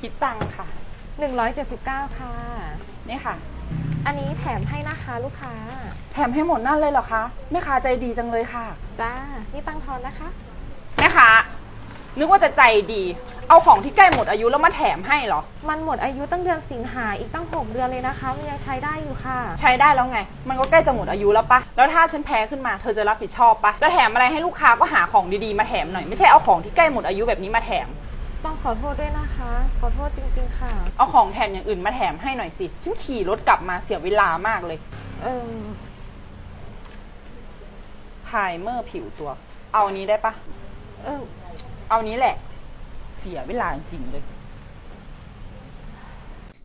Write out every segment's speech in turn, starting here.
คิดตังค่ะ 179 ค่ะ นี่ค่ะ อันนี้แถมให้นะคะลูกค้า แถมให้หมดนั่นเลยเหรอคะแม่ค้าใจดีจังเลยค่ะจ้า นี่ตังทอนนะคะ แม่ค้านึกว่าจะใจดี เอาของที่ใกล้หมดอายุแล้วมาแถมให้เหรอ มันหมดอายุตั้งเดือนสิงหาอีกตั้ง 6 เดือนเลยนะคะ มันยังใช้ได้อยู่ค่ะ ใช้ได้แล้วไง มันก็ใกล้จะหมดอายุแล้วปะแล้วถ้าฉันแพ้ขึ้นมาเธอจะรับผิดชอบปะจะแถมอะไรให้ลูกค้าก็หาของดีๆมาแถมหน่อยไม่ใช่เอาของที่ใกล้หมดอายุแบบนี้มาแถม ต้องขอโทษด้วยนะคะ ขอโทษจริง ๆ ค่ะ เอาของแถมอย่างอื่นมาแถมให้หน่อยสิ ฉันขี่รถกลับมาเสียเวลามากเลย เออไพรเมอร์ผิวตัว เอาอันนี้ได้ปะ เออ เอานี้แหละ เสียเวลาจริงๆเลย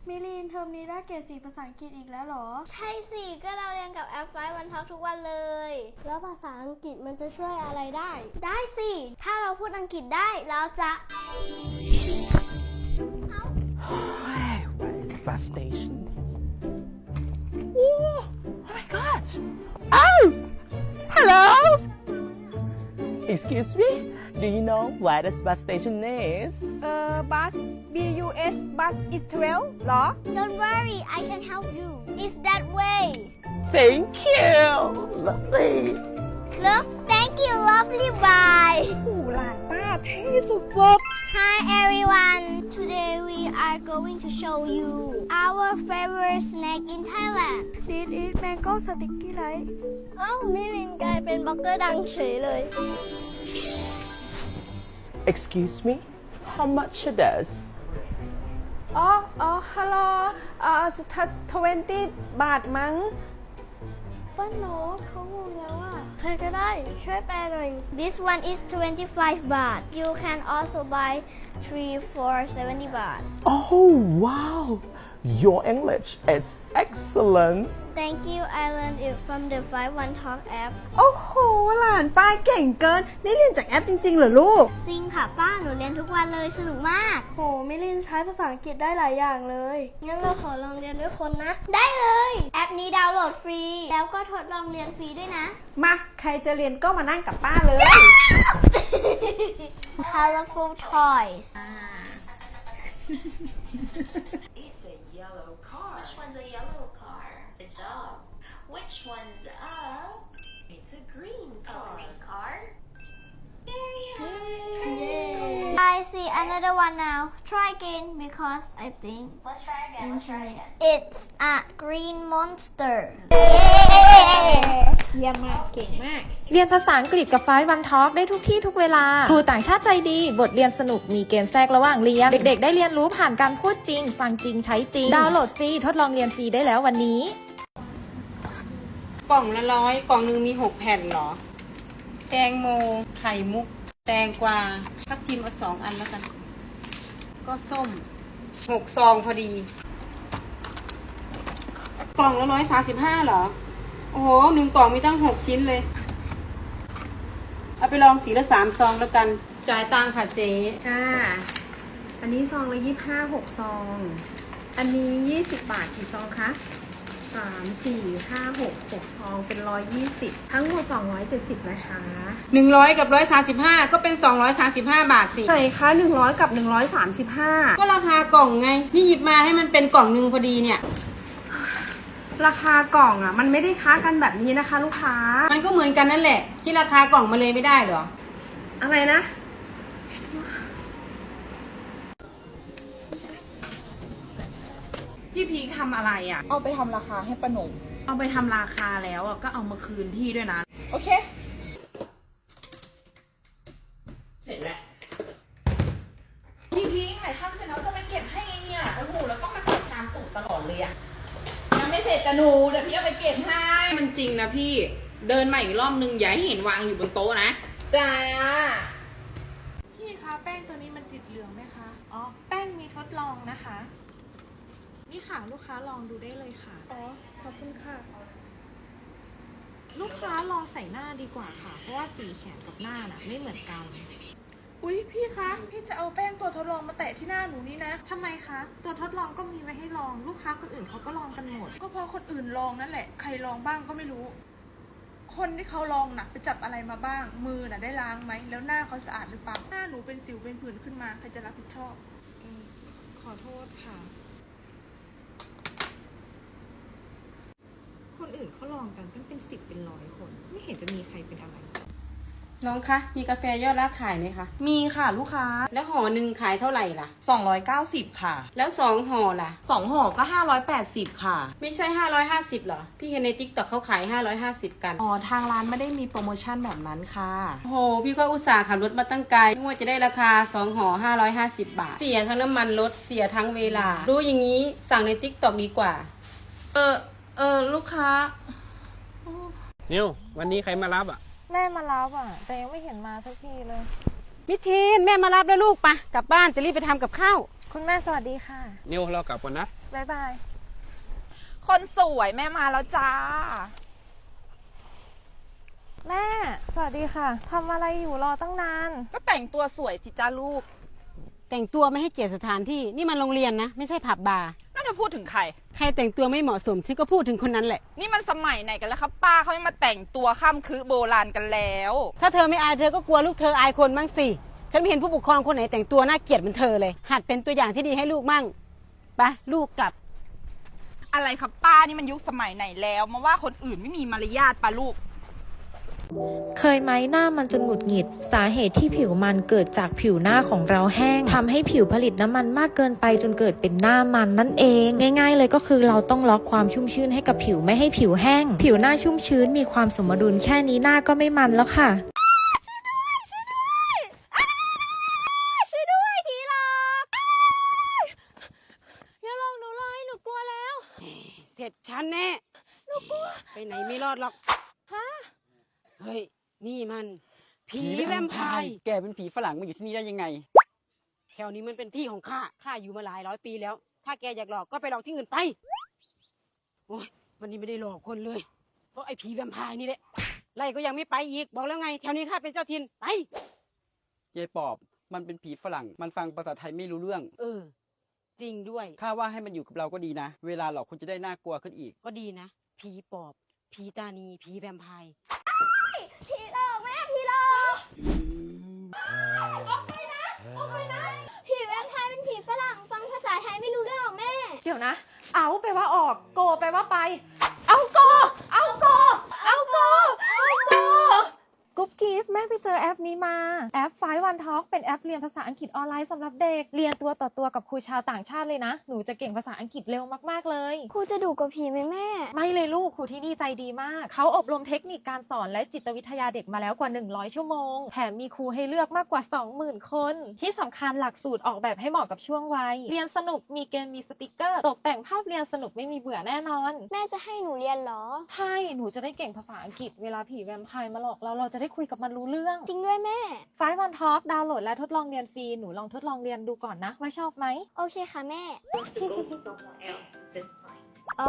มิลีนเทอมนี้ได้เกรดสีภาษาอังกฤษอีกแล้วเหรอ ใช่สิ ก็เราเรียนกับแอปไฟวันท็อกทุกวันเลย แล้วภาษาอังกฤษมันจะช่วยอะไรได้ ได้สิ ถ้าเราพูดอังกฤษได้เราจะ Where is bus station? Oh, oh my god! Oh! Hello! Excuse me? Do you know where this bus station is? Uh, bus BUS bus is 12, Law. Don't worry, I can help you. It's that way. Thank you. Lovely. Look, thank you, lovely. Bye. Ooh, หลานป้าเท่สุด Hi everyone Today we are going to show you our favorite snack in Thailand ๆ This is mango sticky rice เอ้ามิลินกลายเป็นบล็อกเกอร์ดังเฉยเลย Excuse me? How much it is? อ๋อ อ๋อ ฮัลโ ป้าโน้ตเขางงแล้วอ่ะ ใครก็ได้ ช่วยแปลหน่อย This one is 25 baht You can also buy 3 for 70 baht Oh, wow! Your English is excellent! Thank you I learned it from the 51 Talk app โอ้โห หลานป้าเก่งเกิน นี่เรียนจากแอปจริง ๆ เหรอลูก จริงค่ะป้าหนูเรียนทุกวันเลยสนุกมาก โหมิลินใช้ภาษาอังกฤษได้หลายอย่างเลย งั้นเราขอลองเรียนด้วยคนนะ ได้เลย แอปนี้ดาวน์โหลดฟรี แล้วก็ทดลองเรียนฟรีด้วยนะ มา ใครจะเรียนก็มานั่งกับป้าเลย Colorful toys It's a yellow car. Which one's a yellow car? Good job. Which one's a? It's a green car. A green car. There you have it. I see another one now try again because I think Let's try again. Let's try again. it's a green monster เยี่ยมมากเก่งมาก เรียนภาษาอังกฤษกับไฟวันทอ l k ได้ทุกที่ทุกเวลา ครูต่างชาติใจดี บทเรียนสนุกมีเกมแทรกระหว่างเรียน เด็กๆ ได้เรียนรู้ผ่านการพูดจริง ฟังจริงใช้จริง ดาวน์โหลดฟรีทดลองเรียนฟรีได้แล้ววันนี้ก ล่องละร้อยกล่องหนึ่งมีหกแผ่นเหรอ แตงโมไข่มุก แตงกวาทับทิมเอาสองอันแล้วกัน ก็ส้มหกซองพอดี กล่องละร้อยสาสิบห้าเหรอ โอ้โหหนึ่งกล่องมีตั้งหกชิ้นเลย เอาไปลองสีละสามซองแล้วกัน จ่ายตังค่ะเจ๊ค่ะ อันนี้ซองละยี่ห้าหกซอง อันนี้ยี่สิบบาทกี่ซองคะ สามสี่ห้าหกหกซองเป็นร้อยยี่สิบทั้งหมดสองร้อยเจ็ดสิบนะคะหนึ่งร้อยกับร้อยสาสิบห้าก็เป็นสองร้อยสาสิบห้าบาทสิไหนคะหนึ่งร้อยกับหนึ่งร้อยสามสิบห้าก็ราคากล่องไงพี่หยิบมาให้มันเป็นกล่องหนึ่งพอดีเนี่ย ราคากล่องอะ มันไม่ได้ค้ากันแบบนี้นะคะ ลูกค้า มันก็เหมือนกันนั่นแหละ ที่ราคากล่องมาเลยไม่ได้เหรอ อะไรนะ พี่พีคทำอะไรอะ เอาไปทำราคาให้ป้าหนมเอาไปทำราคาแล้วอะก็เอามาคืนพี่ด้วยนะ โอเค เสร็จแล้ว พี่พีถ่ายทำเสร็จแล้วจะไปเก็บให้ไงเนี่ยโอ้โหแล้วก็มาเก็บตามตูดตลอดเลยอะยังไม่เสร็จจะหนูเดี๋ยวพี่เอาไปเก็บให้มันจริงนะพี่ เดินมาอีกรอบนึงอย่าให้เห็นวางอยู่บนโต๊ะนะ จ้า พี่คะแป้งตัวนี้มันติดเหลืองไหมคะ อ๋อ แป้งมีทดลองนะคะ นี่ค่ะลูกค้าลองดูได้เลยค่ะ อ๋อ ขอบคุณค่ะ ลูกค้าลองใส่หน้าดีกว่าค่ะ เพราะว่าสีแขนกับหน้าน่ะไม่เหมือนกัน อุ๊ย พี่คะ พี่จะเอาแป้งตัวทดลองมาแตะที่หน้าหนูนี่นะ ทำไมคะ ตัวทดลองก็มีไว้ให้ลอง ลูกค้าคนอื่นเขาก็ลองกันหมด ก็เพราะคนอื่นลองนั่นแหละ ใครลองบ้างก็ไม่รู้ คนที่เขาลองน่ะไปจับอะไรมาบ้าง มือน่ะได้ล้างไหม แล้วหน้าเขาสะอาดหรือเปล่า หน้าหนูเป็นสิวเป็นผื่นขึ้นมาใครจะรับผิดชอบ ขอโทษค่ะ คนอื่นเขาลองกันตั้งเป็นสิบเป็นร้อยคน ไม่เห็นจะมีใครเป็นอะไร น้องคะ มีกาแฟยอดรักขายไหมคะ มีค่ะลูกค้า แล้วห่อหนึ่งขายเท่าไหร่ล่ะ 290 ค่ะ แล้วสองห่อล่ะ 2ห่อก็ 580 ค่ะ ไม่ใช่ 550เหรอ พี่เห็นในติ๊กต็อกเขาขาย 550 กันอ๋อ ทางร้านไม่ได้มีโปรโมชั่นแบบนั้นค่ะ โอ้โหพี่ก็อุตส่าห์ขับรถมาตั้งไกลนึกว่าจะได้ราคา2ห่อ550 บาท เสียทั้งน้ำมันรถเสียทั้งเวลา รู้อย่างนี้สั่งในติ๊กต็อกดีกว่า เออ เออลูกค้า นิววันนี้ใครมารับอะ แม่มารับอะ แต่ยังไม่เห็นมาสักทีเลย มิทีนแม่มารับแล้วลูกปะกลับบ้านจะรีบไปทำกับข้าว คุณแม่สวัสดีค่ะ นิวเรากลับก่อนนะ บ๊ายบาย คนสวยแม่มาแล้วจ้า แม่ สวัสดีค่ะทำอะไรอยู่รอตั้งนาน ก็แต่งตัวสวยสิจ้าลูก แต่งตัวไม่ให้เกียรติสถานที่นี่มันโรงเรียนนะ ไม่ใช่ผับบาร์น่าจะพูดถึงใคร ใครแต่งตัวไม่เหมาะสมฉันก็พูดถึงคนนั้นแหละ นี่มันสมัยไหนกันแล้วครับ ป้าเขาไม่มาแต่งตัวข้ามคือโบราณกันแล้ว ถ้าเธอไม่อายเธอก็กลัวลูกเธออายคนบ้างสิฉันไม่เห็นผู้ปกครองคนไหนแต่งตัวน่าเกลียดเหมือนเธอเลย หัดเป็นตัวอย่างที่ดีให้ลูกมั่งไปลูกกลับ อะไรครับป้านี่มันยุคสมัยไหนแล้ว มาว่าคนอื่นไม่มีมารยาทปะลูก เคยไหมหน้ามันจะหงุดหงิด สาเหตุที่ผิวมันเกิดจากผิวหน้าของเราแห้งทำให้ผิวผลิตน้ำมันมากเกินไปจนเกิดเป็นหน้ามันนั่นเอง ง่าย ๆ เลยก็คือเราต้องล็อกความชุ่มชื้นให้กับผิวไม่ให้ผิวแห้ง ผิวหน้าชุ่มชื้นมีความสมดุลแค่นี้หน้าก็ไม่มันแล้วค่ะช่วยด้วยผีหลอกอย่าลงหนูเลยหนูกลัวแล้วเสร็จฉันแน่ หนูกลัว ไปไหนไม่รอดหรอกฮะ เฮ้ย นี่มัน ผีแวมไพร์ แกเป็นผีฝรั่งมาอยู่ที่นี่ได้ยังไง แถวนี้มันเป็นที่ของข้า ข้าอยู่มาหลายร้อยปีแล้ว ถ้าแกอยากหลอกก็ไปหลอกที่อื่นไป โอ้ยวันนี้ไม่ได้หลอกคนเลย เพราะไอ้ผีแวมไพร์นี่แหละ ไล่ก็ยังไม่ไปอีก บอกแล้วไง แถวนี้ข้าเป็นเจ้าถิ่น ไป ยายปอบ มันเป็นผีฝรั่ง มันฟังภาษาไทยไม่รู้เรื่อง เออ จริงด้วย ข้าว่าให้มันอยู่กับเราก็ดีนะ เวลาหลอกคุณจะได้น่ากลัวขึ้นอีก ก็ดีนะ ผีปอบ ผีตานีผีแวมไพร์ผีหลอกแม่ผีหลอกออกไปนะออกไปนะผีแวมไพร์เป็นผีฝรั่งฟังภาษาไทยไม่รู้เรื่องหรอกแม่ เดี๋ยวนะ เอาไปลว่าออก โกไปลว่าไป เอาโก เอาโก เอาโก เอาโก กุ๊บกิ๊บแม่ไปเจอแอปนี้มา แอป5 One Talk เป็นแอปเรียนภาษาอังกฤษออนไลน์สำหรับเด็ก เรียนตัวต่อตัวกับครูชาวต่างชาติเลยนะ หนูจะเก่งภาษาอังกฤษเร็วมาก ๆ เลย ครูจะดุกว่าผีไหมแม่ ไม่เลยลูกครูที่นี่ใจดีมาก เขาอบรมเทคนิคการสอนและจิตวิทยาเด็กมาแล้วกว่า 100 ชั่วโมง แถมมีครูให้เลือกมากกว่า 20,000 คน ที่สำคัญหลักสูตรออกแบบให้เหมาะกับช่วงวัย เรียนสนุกมีเกมมีสติกเกอร์ ตกแต่งภาพเรียนสนุกไม่มีเบื่อแน่นอน แม่จะให้หนูเรียนเหรอ ใช่ หนูจะได้เก่งภาษาอังกฤษ เวลาผีแวมไพร์มาหลอกเราเราจะได้คุยกับมันรู้เรื่อง จริงด้วยแม่ไฟวันทอ l k ดาวน์โหลดและทดลองเรียนฟรี หนูลองทดลองเรียนดูก่อนนะ ว่าชอบไหม โอเคค่ะแม่ to go somewhere else this time.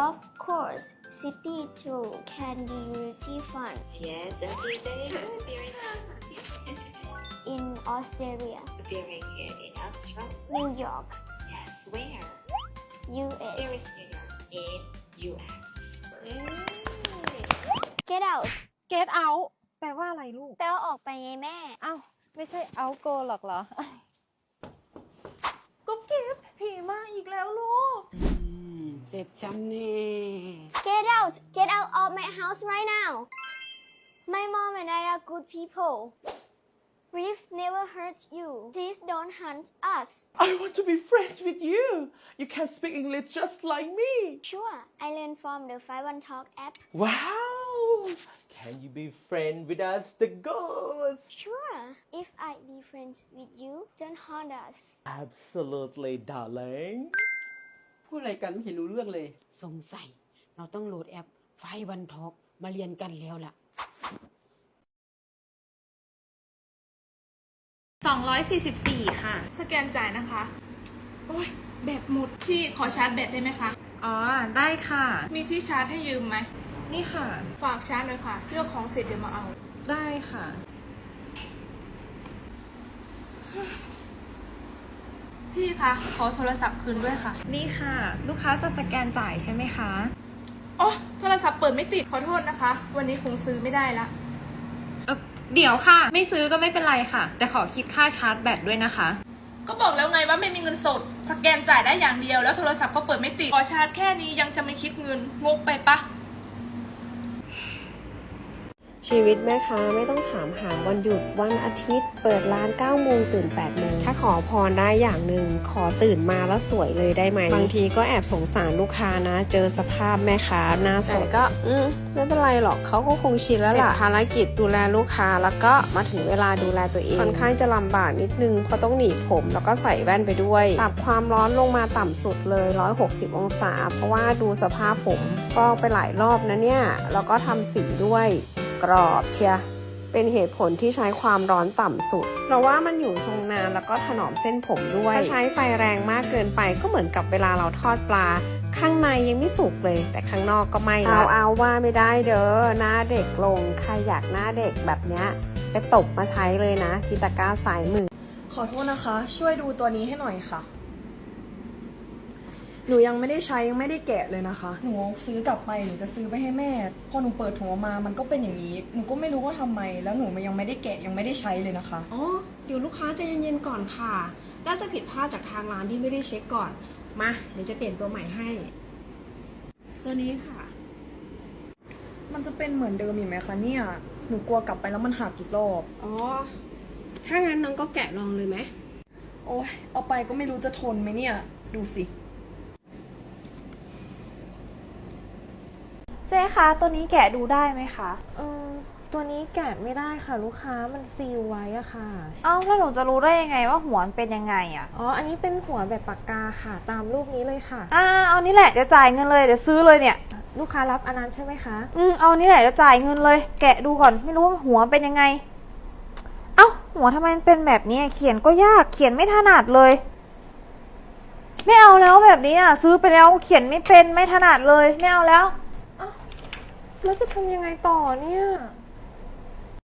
Of course city tour can be really fun Yes, indeed they are very fun. in Australia Very good in Australia. New York Yes, where? US There is New York in US. Get out get out แปลว่าอะไรลูก แปลว่าออกไปไงแม่เอ้า ไม่ใช่ out go หรอกเหรอกุ๊บกิ๊บผีมาอีกแล้วลูกเสร็จฉันแน่ Get out Get out of my house right now My mom and I are good people We've never hurt you Please don't hunt us I want to be friends with you. You can speak English just like me. Sure I learned from the 51 Talk app Wow. Can you be friend with us, the ghost? Sure If I be friends with you don't haunt us Absolutely, darling. พูดอะไรกันไม่เห็นรู้เรื่องเลย สงสัย เราต้องโหลดแอปไฟวันทอกมาเรียนกันแล้วล่ะ 244 ค่ะ สแกนจ่ายนะคะ โอ้ยแบตหมดพี่ขอชาร์จแบตได้ไหมคะ อ๋อ ได้ค่ะ มีที่ชาร์จให้ยืมไหม นี่ค่ะ ฝากชาร์จเลยค่ะเลือกของเสร็จเดี๋ยวมาเอา ได้ค่ะ พี่คะขอโทรศัพท์คืนด้วยค่ะนี่ค่ะ ลูกค้าจะสแกนจ่ายใช่ไหมคะ โอ้โทรศัพท์เปิดไม่ติดขอโทษนะคะ วันนี้คงซื้อไม่ได้ละ เออเดี๋ยวค่ะ ไม่ซื้อก็ไม่เป็นไรค่ะ แต่ขอคิดค่าชาร์จแบตด้วยนะคะ ก็บอกแล้วไงว่าไม่มีเงินสด สแกนจ่ายได้อย่างเดียวแล้วโทรศัพท์ก็เปิดไม่ติดขอชาร์จแค่นี้ยังจะไม่คิดเงินงกไปปะ ชีวิตแม่ค้าไม่ต้องถามหาวันหยุดวันอาทิตย์ เปิดร้าน9โมงตื่น8โมงถ้าขอพรได้อย่างหนึ่งขอตื่นมาแล้วสวยเลยได้ไหมบางทีก็แอบสงสารลูกค้านะ เจอสภาพแม่ค้าหน้าสดแต่ก็ อืมไม่เป็นไรหรอกเขาก็คงชินแล้วล่ะภารกิจดูแลลูกค้าแล้วก็มาถึงเวลาดูแลตัวเองค่อนข้างจะลำบากนิดนึงเพราะต้องหนีบผม แล้วก็ใส่แว่นไปด้วยปรับความร้อนลงมาต่ำสุดเลย 160 องศา เพราะว่าดูสภาพผมฟอกไปหลายรอบนะเนี่ยแล้วก็ทำสีด้วย กรอบเชียร์เป็นเหตุผลที่ใช้ความร้อนต่ำสุด เพราะว่ามันอยู่ทรงนานแล้วก็ถนอมเส้นผมด้วยถ้าใช้ไฟแรงมากเกินไปก็เหมือนกับเวลาเราทอดปลา ข้างในยังไม่สุกเลย แต่ข้างนอกก็ไม่เอาเอาว่าไม่ได้เด้อหน้าเด็กลงใครอยากหน้าเด็กแบบเนี้ยไปตบมาใช้เลยนะทิตาก้าสายมือ ขอโทษนะคะ ช่วยดูตัวนี้ให้หน่อยค่ะ หนูยังไม่ได้ใช้ยังไม่ได้แกะเลยนะคะ หนูซื้อกลับไปหนูจะซื้อไปให้แม่ พอหนูเปิดถุงออกมา มันก็เป็นอย่างนี้ หนูก็ไม่รู้ว่าทำไม แล้วหนูมันยังไม่ได้แกะยังไม่ได้ใช้เลยนะคะ อ๋อเดี๋ยวลูกค้าใจเย็นๆก่อนค่ะ น่าจะผิดพลาดจากทางร้านที่ไม่ได้เช็คก่อน มาเดี๋ยวจะเปลี่ยนตัวใหม่ให้ ตัวนี้ค่ะ มันจะเป็นเหมือนเดิมอยู่ไหมคะเนี่ย หนูกลัวกลับไปแล้วมันหักอีกรอบ อ๋อ ถ้างั้นน้องก็แกะลองเลยไหมโอ้ยเอาไปก็ไม่รู้จะทนไหมเนี่ย ดูสิ เจ๊คะตัวนี้แกะดูได้ไหมคะ เออตัวนี้แกะไม่ได้ค่ะลูกค้ามันซีลไว้อะค่ะ เอ้าแล้วหนูจะรู้ได้ยังไงว่าหัวมันเป็นยังไงอะอ๋อ อันนี้เป็นหัวแบบปากกาค่ะ ตามรูปนี้เลยค่ะ อ่าเอานี่แหละเดี๋ยวจ่ายเงินเลยเดี๋ยวซื้อเลยเนี่ย ลูกค้ารับอันนั้นใช่ไหมคะ อืมเอานี่แหละเดี๋ยวจ่ายเงินเลย แกะดูก่อนไม่รู้ว่าหัวเป็นยังไง เอ้าหัวทำไมมันเป็นแบบนี้เขียนก็ยากเขียนไม่ถนัดเลย ไม่เอาแล้วแบบนี้อะซื้อไปแล้วเขียนไม่เป็นไม่ถนัดเลยไม่เอาแล้ว แล้วจะทำยังไงต่อเนี่ย